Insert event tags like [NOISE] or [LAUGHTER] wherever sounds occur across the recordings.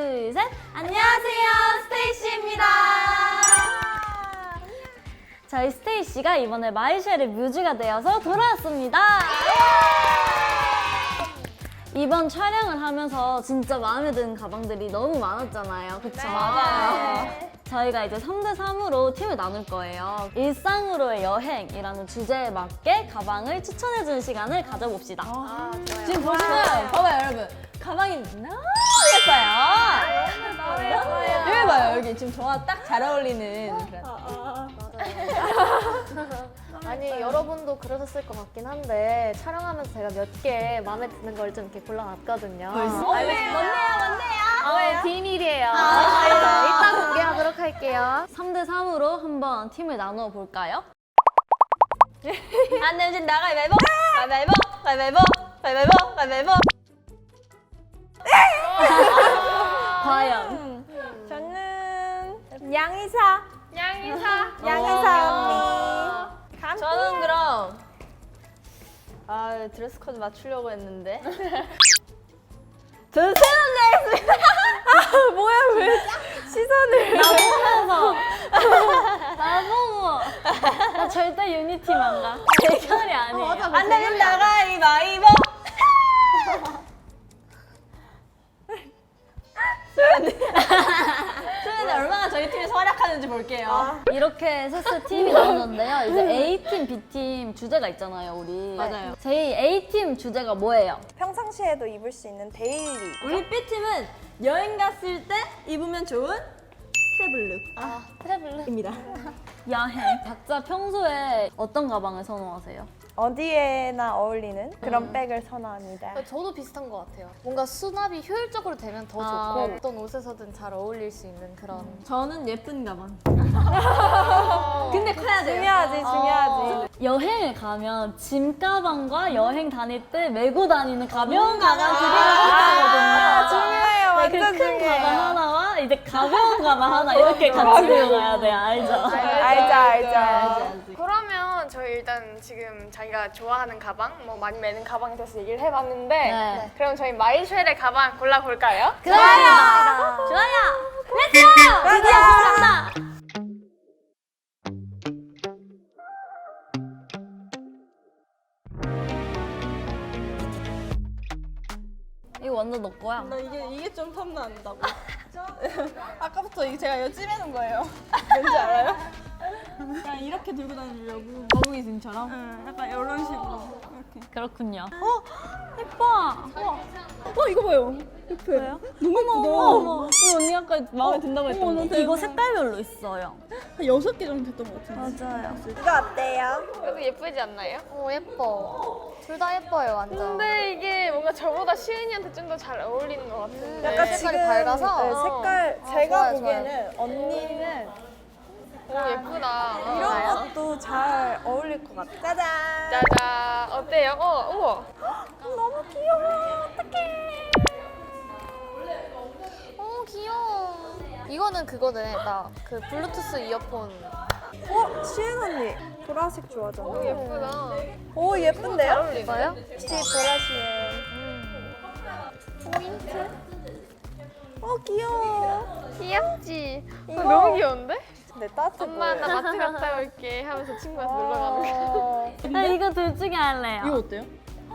둘, 셋. 안녕하세요. 스테이씨입니다. 저희 스테이씨가 이번에 마이쉘의 뮤즈가 되어서 돌아왔습니다. 이번 촬영을 하면서 진짜 마음에 드는 가방들이 너무 많았잖아요. 그쵸? 맞아요. 저희가 이제 3대3으로 팀을 나눌 거예요. 일상으로의 여행이라는 주제에 맞게 가방을 추천해주는 시간을 가져봅시다. 지금 보시면 봐봐요 여러분 가방이 너무 예뻐요. 여기 봐요 여기 지금 저와 딱 잘 어울리는 그런. 아니 여러분도 그러셨을 것 같긴 한데 촬영하면서 제가 몇 개 마음에 드는 걸 좀 이렇게 골라놨거든요. 벌써? 뭔데요 뭔데요? 어, 네, 비밀이에요. 네, 일단 공개하도록 할게요. 3대 3으로 한번 팀을 나누어 볼까요? 안 나가위바위보 가위바위보 가위바위보 가위바위보 가위바위보 과연? 저는 양이사. 양이사. 양이사 언니. 저는 그럼 아 드레스 코드 맞추려고 했는데. 저는 세련 내겠습니다. [LAUGHS] 뭐야 왜 시선을. 나보면서. [LAUGHS] 나보고 나 절대 유니팀 안 가. 대결이 아니에요. 안 내면 나가위바위보 저희 팀에서 활약하는지 볼게요 이렇게 세스 팀이 나오는데요. 이제 A팀, B팀 주제가 있잖아요, 우리. 맞아요. 저희 A팀 주제가 뭐예요? 평상시에도 입을 수 있는 데일리 우리 B팀은 여행 갔을 때 입으면 좋은 트래블룩 아, 트래블룩. 입니다 [LAUGHS] 여행. 각자 평소에 어떤 가방을 선호하세요? 어디에나 어울리는 그런 백을 선호합니다. 저도 비슷한 것 같아요. 뭔가 수납이 효율적으로 되면 더 아. 좋고 어떤 옷에서든 잘 어울릴 수 있는 그런. 저는 예쁜 가방 [LAUGHS] 근데 커야 돼요. 중요하지 중요하지. 여행을 가면 짐 가방과 여행 다닐 때 메고 다니는 가벼운 가방들이 아, 있거든요. 중요해요. 완전 네, 그큰 중요해요. 가방 하나와 이제 가벼운 가방 하나 이렇게 같이 [LAUGHS] 들고 가야 돼요, 알죠? 알죠 알죠 일단 지금 자기가 좋아하는 가방, 뭐 많이 매는 가방에 대해서 얘기를 해봤는데 네. 그럼 저희 마이쉘의 가방 골라볼까요? 좋아요! 좋아요! 렛츠고! [LAUGHS] 드디어 돌아온다! 이거 완전 너 거야. 나 이게 이게 좀 탐난다고. [LAUGHS] 아까부터 제가 이거 찜해놓은 거예요. [LAUGHS] 뭔지 알아요? 그냥 이렇게 들고 다니려고. 거북이 등처럼? 응, 약간 이런 식으로 이렇게. 그렇군요. 어? 예뻐! 어 이거 봐요. 예뻐요. 너무 예쁘다. 어머. 이 언니 아까 마음에 든다고 했던 거. 이거 색깔별로 있어요. 한 여섯 개 정도 됐던 것 같은데. 맞아요. 이거 어때요? 그래도 예쁘지 않나요? 오 예뻐. 둘 다 예뻐요 완전. 근데 이게 뭔가 저보다 시은이한테 좀 더 잘 어울리는 것 같은데 약간 색깔이 지금 밝아서? 네, 색깔 아, 제가 좋아요, 보기에는 언니는 오 예쁘다 이런 것도 잘 어울릴 것 같아 짜잔 짜잔 어때요? 어, 우와 너무 귀여워 어떡해 오 귀여워. 이거는 그거네. 나 그 블루투스 이어폰. 어? 시은 언니 보라색 좋아하잖아 오 예쁘다 오 예쁜데요? 이거요? 시 보라시엔 포인트 어 귀여워 귀엽지? 어, 이거- 너무 귀여운데? 네 따뜻해 엄마. 나 마트 갔다 [LAUGHS] 올게 하면서 친구한테 놀러 가는 거 어, 나 이거 둘 중에 할래요. 이거 어때요?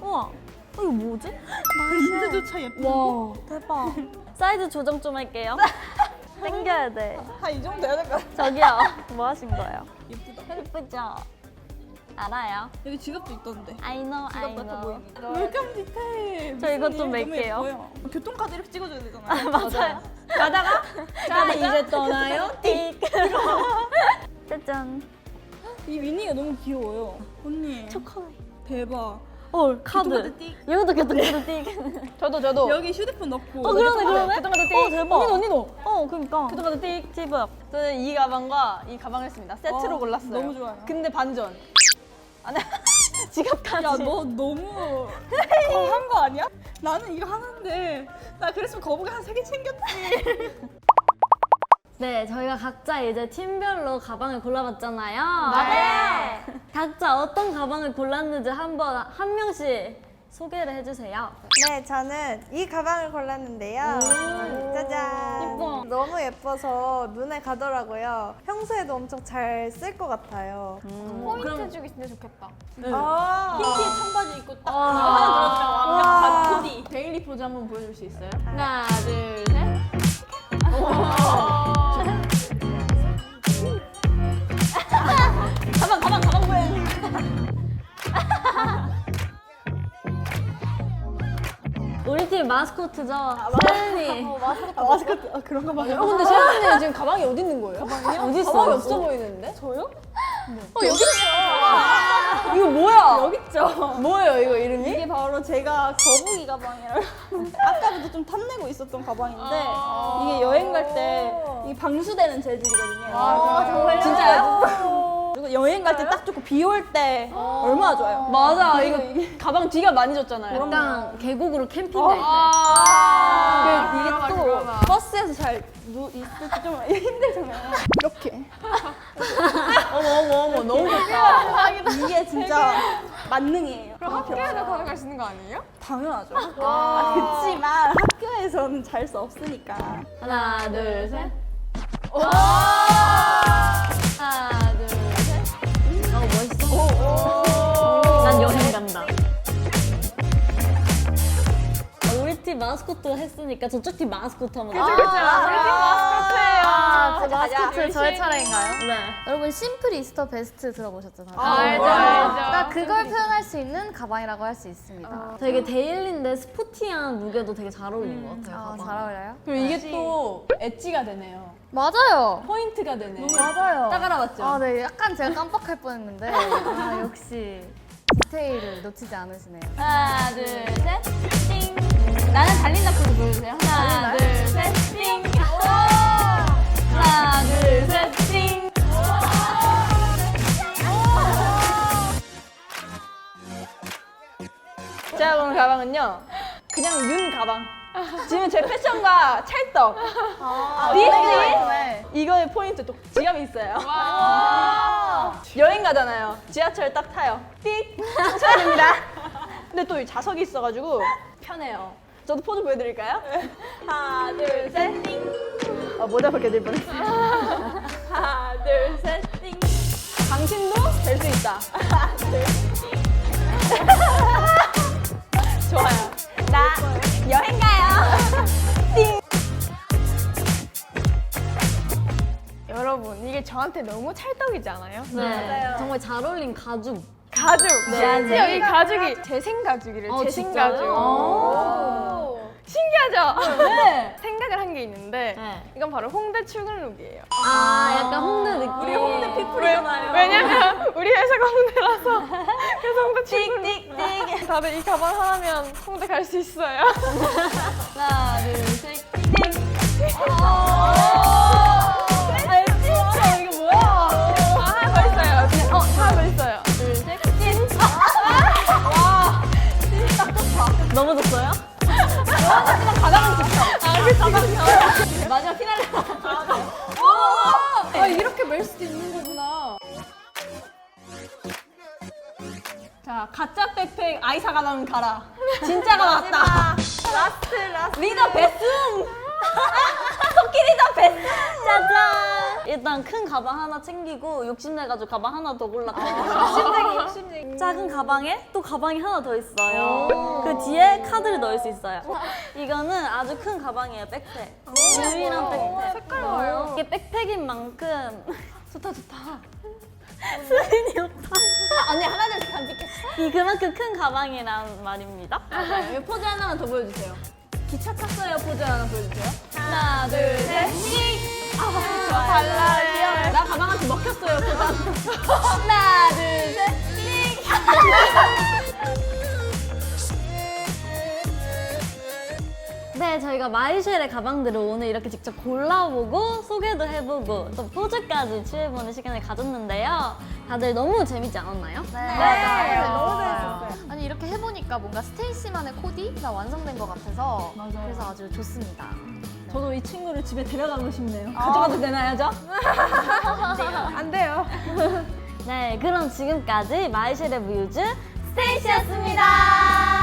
우와. 어, 이거 뭐지? 린드조차 예쁘. 와, [LAUGHS] 대박. 사이즈 조정 좀 할게요. [LAUGHS] 당겨야 돼. 한 이 정도 해야 될 것 같아. 저기요. 뭐 하신 거예요? 예쁘다. 예쁘죠? 알아요. 여기 지갑도 있던데. I know, I 지갑 같아 know. 보이네. 물감 디테일. 저 이것 좀. 예뻐요. 교통카드 이렇게 찍어줘야 되잖아요. 맞아요. 가다가 [LAUGHS] 자 이제 떠나요. [LAUGHS] 띡. [LAUGHS] 짜잔. 이 위니가 너무 귀여워요. 언니. 초콜릿. 대박. 어, 카드. 교통카드 띡. 이것도 교통카드 띡. 저도 저도. 여기 휴대폰 넣고. 어, 그러네, 그러네. 교통카드 띡. 어, 대박. 언니도 언니도. 어, 그니까. 교통카드 띡. 팁업. 저는 이 가방과 이 가방을 씁니다. 세트로 어, 골랐어요. 너무 좋아요. 근데 반전. 아니, [LAUGHS] 지갑까지. 야, 너 너무 [LAUGHS] 과한 거 아니야? 나는 이거 하나인데 나 그랬으면 거북이 한 세 개 챙겼지. [LAUGHS] 네, 저희가 각자 이제 팀별로 가방을 골라봤잖아요. 맞아요. 각자 어떤 가방을 골랐는지 한번 한 명씩 소개를 해주세요. 네, 저는 이 가방을 골랐는데요. 짜잔. 너무 예뻐서 눈에 가더라고요. 평소에도 엄청 잘 쓸 것 같아요. 포인트 주기 진짜 좋겠다. 아, 흰티 청바지 입고 딱 이거 하나 들었다고 완벽한 코디. 데일리 포즈 한번 보여줄 수 있어요? 하나, 둘, 셋. 가 우리 팀 마스코트죠? 세은이. 아, 마스코트 아, 그런가 봐요. 어, 근데 세연님 [LAUGHS] 지금 가방이 어디 있는 거예요? 가방이요? 어디 있어? 가방이 없어 보이는데? 저요? 어 여기 있어. [LAUGHS] 이거 뭐야? 여기 있죠. 뭐예요 이거 이름이? 이게 바로 제가 거북이 가방이라고 [LAUGHS] 아까부터 좀 탐내고 있었던 가방인데 이게 여행 갈 때 이게 방수되는 재질이거든요. 아, 정말요? 진짜요? 여행 갈 때 딱 좋고 비 올 때 얼마나 좋아요. 맞아. 이거 이게 가방 뒤가 많이 졌잖아요. 약간 계곡으로 캠핑 갈 때. 그 이게 또 버스에서 잘 누, 있을 때 좀 [LAUGHS] 힘들잖아요. 이렇게. [LAUGHS] 어머 어머 어머 너무 좋다. [LAUGHS] 이게 진짜 만능이에요. 그럼 학교에서 가져갈 수 있는 거 아니에요? 당연하죠. 아, 그치만 학교에서는 잘 수 없으니까. 하나, 둘, 셋. 마스코트 했으니까 저쪽 팀 마스코트 한번. 그쵸, 그쵸. 아, 그 마스코트 열심히. 저의 차례인가요? 네. 여러분 심플 이스터 베스트 들어보셨잖아요. 알죠, 알죠. 딱 그걸 표현할 수 있는 가방이라고 할 수 있습니다. 되게 데일리인데 스포티한 무게도 되게 잘 어울린 것 같아요. 아, 가방. 잘 어울려요? 그리고 이게 또 엣지가 되네요. 맞아요. 포인트가 되네. 맞아요. 딱 알아봤죠? 아, 네. 약간 제가 깜빡할 뻔했는데. [LAUGHS] 아, 역시 디테일을 놓치지 않으시네요. 하나, 둘, 달린다 그거 보여주세요. 하나, 둘, 셋. 띵. 하나, 둘, 셋. 띵. 제가 본 가방은요. 그냥 윤 가방. 지금 제 패션과 찰떡. 디스 네. 이거의 포인트 또 지갑이 있어요. 여행 가잖아요. 지하철 딱 타요. 띡 됩니다. 근데 또 이 자석이 있어가지고 편해요. 저도 포즈 보여드릴까요? [LAUGHS] 하나, 둘, 셋, 띵. 아, 모자 벗겨질 뻔했어요. [LAUGHS] 하나, 둘, 셋, 띵. 당신도 될 수 있다. 하나, 둘, 띵. 좋아요. 나 여행 가요. [LAUGHS] 띵. 여러분 이게 저한테 너무 찰떡이지 않아요? 네. 정말 잘 어울린 가죽. 가죽. 네. 심지어 이 가죽이 재생 가죽이래요. 어, 재생 진짜요? 가죽. 오. 신기하죠? 네. [LAUGHS] 생각을 한 게 있는데 네. 이건 바로 홍대 출근룩이에요. 아, 약간 홍대 느낌. 우리 홍대 피플이잖아요. 왜냐면 우리 회사가 홍대라서 [LAUGHS] 그래서 홍대 출근룩. 띡띡띡. 다들 이 가방 하나면 홍대 갈 수 있어요. [LAUGHS] 가짜 백팩 아이사 가방 가라. 진짜가 왔다. 라스트, 라스트. 리더 베스um. 토끼 리더 베스. 짜잔! 일단 큰 가방 하나 챙기고 욕심내가지고 가방 하나 더 골랐거든요. 욕심쟁이, 욕심쟁이. 작은 가방에 또 가방이 하나 더 있어요. 그 뒤에 카드를 넣을 수 있어요. 이거는 아주 큰 가방이에요, 백팩. 유일한 백팩. 색깔 봐요. 이게 백팩인 만큼 [LAUGHS] 좋다 좋다. 수빈이 오빠. 언니 하나 둘 셋, 안 찍혔어. 이 그만큼 큰 가방이란 말입니다. 맞아요. 여기 포즈 하나만 더 보여주세요. 기차 탔어요 포즈 하나 보여주세요. 하나, 둘, 셋, 띵! 아, 좋아요. 달라, 귀여워. 나 가방한테 먹혔어요, 포즈 하나. [LAUGHS] 하나, 둘, 셋, 띵! 네, 저희가 마이쉘의 가방들을 오늘 이렇게 직접 골라보고 소개도 해보고 또 포즈까지 취해보는 시간을 가졌는데요. 다들 너무 재밌지 않았나요? 네, 너무 재밌었어요. 아니 이렇게 해보니까 뭔가 스테이시만의 코디가 완성된 것 같아서 맞아요. 그래서 아주 좋습니다. 저도 이 친구를 집에 데려가고 싶네요. 가져가도 되나요, 저? [LAUGHS] 안 돼요. 네, 그럼 지금까지 마이쉘의 뮤즈 스테이시였습니다.